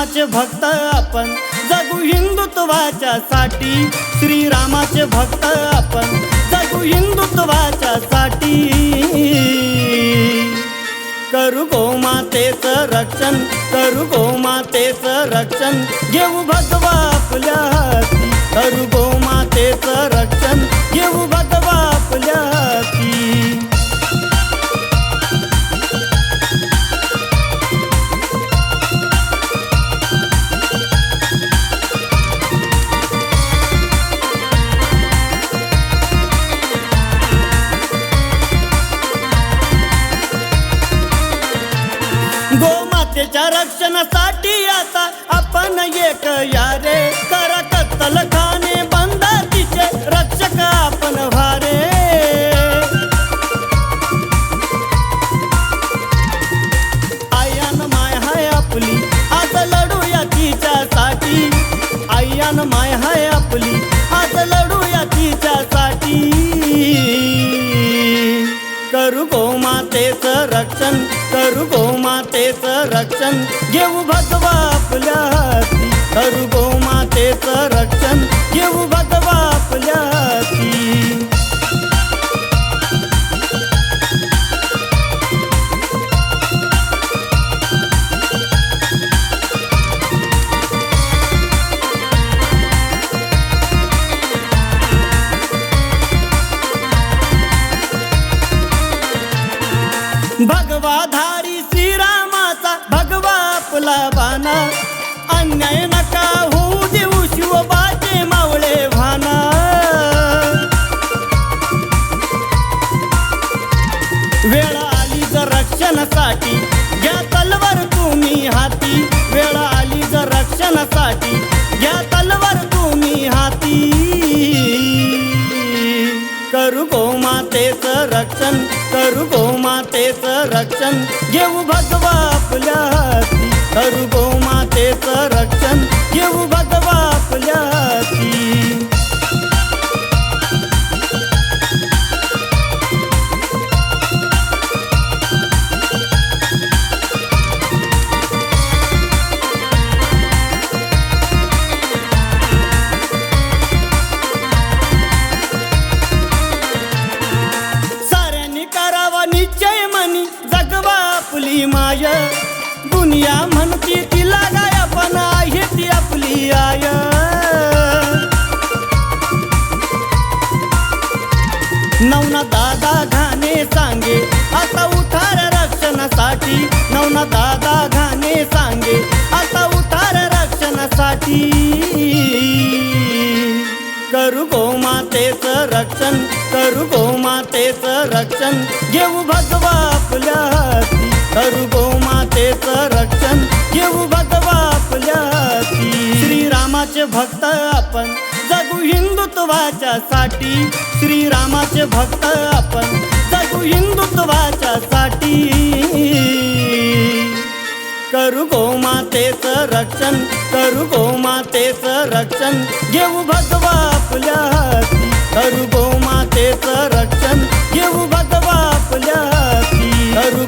श्रीरामाचे भक्त आपण. जगू हिंदुत्वाच्या साठी श्रीरामाचे भक्त आपण. जगू हिंदुत्वाच्या साठी करू गोमातेचं रक्षण करू गोमातेचं रक्षण. घेऊ भगवा आपल्या हाती करू मातेच्या रक्षणासाठी आता आपण एक यारे. करा कत्तल खाणे बंद तिचे रक्षक आपण भारे आयान माय हाय आपली आज लढूया तिच्यासाठी. आयान माय हाय आपली आज लढूया तिच्यासाठी. करू गोमातेचं रक्षण करू गोमातेचं रक्षण. घेऊ भगवा आपल्या हाती. करू गोमातेचं रक्षण. घेऊ भगवा आपला बाना अन्याय नका होऊ देऊ शिवबाचे मावळे भाना वेळ आली जर रक्षणासाठी घ्या तलवार तुम्ही हाती. वेळ आली जर रक्षणासाठी घ्या तलवार तुम्ही हाती. करू गोमातेचं रक्षण करू गोमातेचं रक्षण. घेऊ भगवा आपल्या हाती करू गोमातेचं रक्षण. घेऊ भगवा आपल्या साऱ्यांनी करावा निश्चय मनी. जगवा आपली दुनिया म्हणती तिला गाय पण आहे ती आपली आय नवना दादा घाणे सांगे आता उठार रक्षणासाठी. नवना दादा घाणे सांगे आता उठार रक्षणासाठी. करू गोमातेचं रक्षण करू गोमातेचं रक्षण घेऊ भगवा आपल्या हाती करू रामाचे भक्त आपण. जगू हिंदुत्वाच्या साठी श्री रामाचे भक्त आपण. जगू हिंदुत्वाच्या साठी करू गो मातेच रक्षण करू गो मातेच रक्षण. घेऊ भगवा आपल्या हाती करू गो मातेच रक्षण घेऊ भगवा आपल्या हाती करू